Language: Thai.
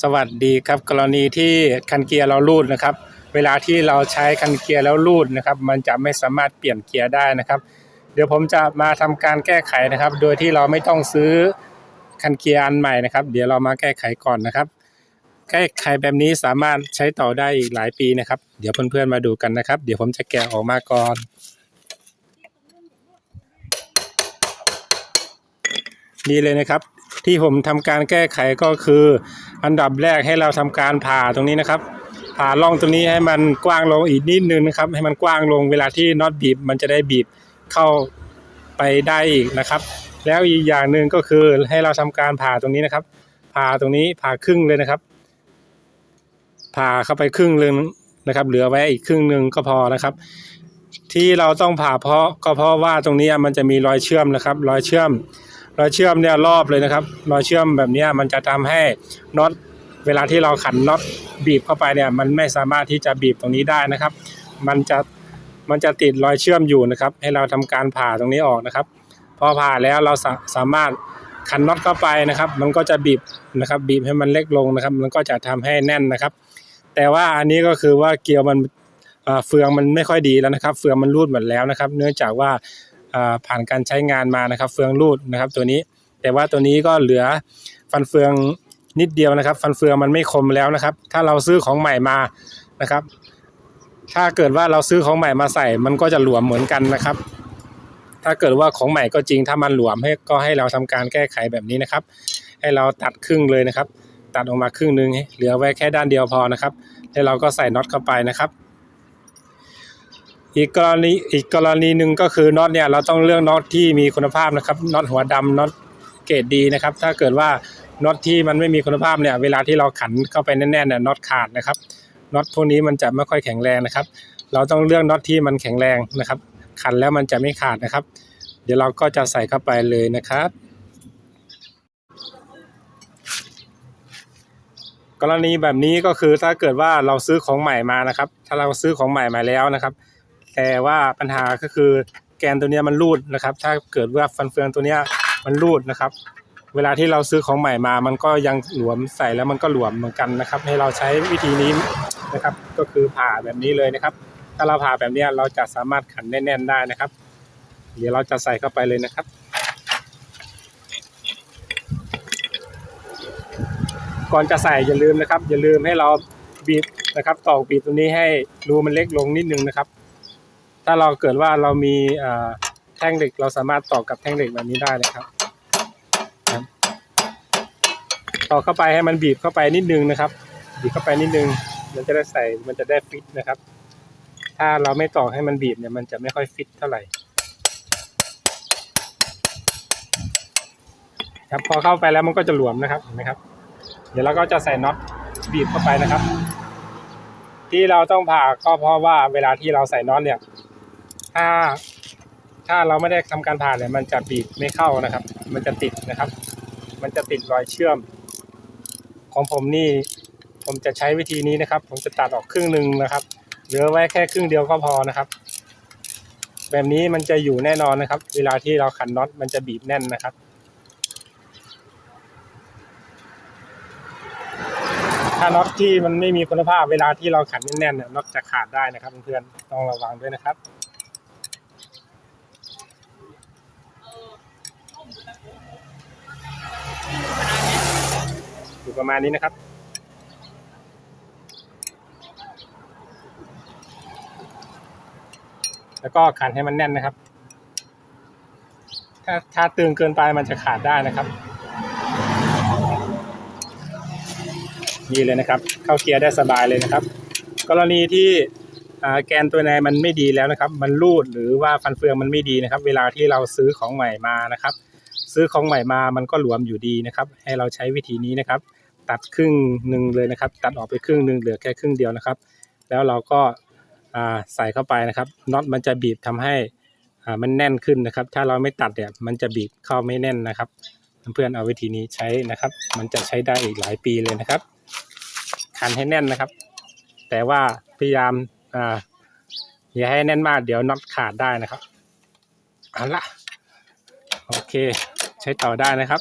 สวัสดีครับกรณีที่คันเกียร์เราลูดนะครับ เวลาที่เราใช้คันเกียร์แล้วลูดนะครับ มันจะไม่สามารถเปลี่ยนเกียร์ได้นะครับ เดี๋ยวผมจะมาทำการแก้ไขนะครับ โดยที่เราไม่ต้องซื้อคันเกียร์อันใหม่นะครับ เดี๋ยวเรามาแก้ไขก่อนนะครับ แก้ไขแบบนี้สามารถใช้ต่อได้อีกหลายปีนะครับ เดี๋ยวเพื่อนๆมาดูกันนะครับ เดี๋ยวผมจะแกะออกมาก่อนนี่เลยนะครับ ที่ผมทำการแก้ไขก็คือ อันดับแรกให้เราทำการผ่าตรงนี้นะครับ ผ่าร่องตรงนี้ให้มันกว้างลงอีกนิดนึงนะครับ ให้มันกว้างลงเวลาที่น็อตบีบมันจะได้บีบเข้าไปได้อีกนะครับ แล้วอีกอย่างหนึ่งก็คือให้เราทำการผ่าตรงนี้นะครับ ผ่าตรงนี้ผ่าครึ่งเลยนะครับ ผ่าเข้าไปครึ่งนึงนะครับ เหลือไว้อีกครึ่งหนึ่งก็พอนะครับที่เราต้องผ่าเพราะก็เพราะว่าตรงนี้มันจะมีรอยเชื่อมนะครับ รอยเชื่อม รอยเชื่อมเนี่ยรอบเลยนะครับรอยเชื่อมแบบนี้มันจะทำให้น็อตเวลาที่เราขันน็อตบีบเข้าไปเนี่ยมันไม่สามารถที่จะบีบตรงนี้ได้นะครับ มันจะมันจะติดรอยเชื่อมอยู่นะครับ ให้เราทำการผ่าตรงนี้ออกนะครับ พอผ่าแล้วเราสาสามารถขันน็อตเข้าไปนะครับ มันก็จะบีบนะครับ บีบให้มันเล็กลงนะครับ มันก็จะทำให้แน่นนะครับ แต่ว่าอันนี้ก็คือว่าเกลียวมันเฟืองมันไม่ค่อยดีแล้วนะครับ เฟืองมันรูดหมดแล้วนะครับ เนื่องจากว่า ผ่านการใช้งานมานะครับ เฟืองรูดนะครับ ตัวนี้ แต่ว่าตัวนี้ก็เหลือฟันเฟืองนิดเดียวนะครับ ฟันเฟืองมันไม่คมแล้วนะครับ ถ้าเราซื้อของใหม่มานะครับ ถ้าเกิดว่าเราซื้อของใหม่มาใส่ มันก็จะหลวมเหมือนกันนะครับ ถ้าเกิดว่าของใหม่ก็จริง ถ้ามันหลวมให้ก็ให้เราทำการแก้ไขแบบนี้นะครับ ให้เราตัดครึ่งเลยนะครับ ตัดออกมาครึ่งหนึงเหลือไว้แค่ด้านเดียวพอนะครับแล้วเราก็ใส่น็อตเข้าไปนะครับ อีกกรณีอีกกรณีหนึ่งก็คือน็อตเนี่ยเราต้องเลือกน็อตที่มีคุณภาพนะครับน็อตหัวดำน็อตเกรดดีนะครับ ถ้าเกิดว่าน็อตที่มันไม่มีคุณภาพเนี่ยเวลาที่เราขันเข้าไปแน่นๆเนี่ยน็อตขาดนะครับน็อตพวกนี้มันจะไม่ค่อยแข็งแรงนะครับ เราต้องเลือกน็อตที่มันแข็งแรงนะครับ ขันแล้วมันจะไม่ขาดนะครับ เดี๋ยวเราก็จะใส่เข้าไปเลยนะครับ กรณีแบบนี้ก็คือถ้าเกิดว่าเราซื้อของใหม่มานะครับ ถ้าเราซื้อของใหม่มาแล้วนะครับ แต่ว่าปัญหาก็คือแกนตัวนี้มันรูดนะครับ ถ้าเกิดว่าฟันเฟืองตัวนี้มันรูดนะครับ เวลาที่เราซื้อของใหม่มา มันก็ยังหลวมใส่แล้วมันก็หลวมเหมือนกันนะครับ ให้เราใช้วิธีนี้นะครับ ก็คือผ่าแบบนี้เลยนะครับ ถ้าเราผ่าแบบนี้เราจะสามารถขันแน่น ๆได้นะครับ เดี๋ยวเราจะใส่เข้าไปเลยนะครับก่อนจะใส่อย่าลืมนะครับ อย่าลืมให้เราบีบนะครับตอกบีบตรงนี้ให้รูมันเล็กลงนิดนึงนะครับ ถ้าเราเกิดว่าเรามีแท่งเหล็ก เราสามารถตอกกับแท่งเหล็กแบบนี้ได้นะครับครับตอกเข้าไปให้มันบีบเข้าไปนิดนึงนะครับ บีบเข้าไปนิดนึง มันจะได้ใส่มันจะได้ฟิตนะครับ ถ้าเราไม่ตอกให้มันบีบเนี่ยมันจะไม่ค่อยฟิตเท่าไหร่ครับพอเข้าไปแล้วมันก็จะหลวมนะครับเห็นไหมครับ เดี๋ยวเราก็จะใส่น็อตบีบเข้าไปนะครับ ที่เราต้องผ่าก็เพราะว่าเวลาที่เราใส่น็อตเนี่ย ถ้าถ้าเราไม่ได้ทำการผ่านเนี่ยมันจะบีบไม่เข้านะครับ มันจะติดนะครับ มันจะติดรอยเชื่อม ของผมนี่ผมจะใช้วิธีนี้นะครับ ผมจะตัดออกครึ่งหนึ่งนะครับเหลือไว้แค่ครึ่งเดียวก็พอนะครับ แบบนี้มันจะอยู่แน่นอนนะครับ เวลาที่เราขันน็อตมันจะบีบแน่นนะครับถ้าน็อตที่มันไม่มีคุณภาพเวลาที่เราขันแน่นๆเนี่ยน็อตจะขาดได้นะครับเพื่อนๆต้องระวังด้วยนะครับ อยู่ประมาณนี้นะครับ แล้วก็ขันให้มันแน่นนะครับ ถ้าถ้าตึงเกินไปมันจะขาดได้นะครับ นี่เลยนะครับ เข้าเกียร์ได้สบายเลยนะครับ กรณีที่แกนตัวในมันไม่ดีแล้วนะครับ มันรูดหรือว่าฟันเฟืองมันไม่ดีนะครับ เวลาที่เราซื้อของใหม่มานะครับ ซื้อของใหม่มามันก็หลวมอยู่ดีนะครับ ให้เราใช้วิธีนี้นะครับ ตัดครึ่งหนึ่งเลยนะครับ ตัดออกไปครึ่งหนึ่งเหลือแค่ครึ่งเดียวนะครับ แล้วเราก็ใส่เข้าไปนะครับน็อตมันจะบีบทำให้มันแน่นขึ้นนะครับ ถ้าเราไม่ตัดเนี่ยมันจะบีบเข้าไม่แน่นนะครับ เพื่อนๆเอาวิธีนี้ใช้นะครับ มันจะใช้ได้อีกหลายปีเลยนะครับขันให้แน่นนะครับ แต่ว่าพยายามอ่าอย่าให้แน่นมากเดี๋ยวน็อตขาดได้นะครับเอาละโอเค ใช้ต่อได้นะครับ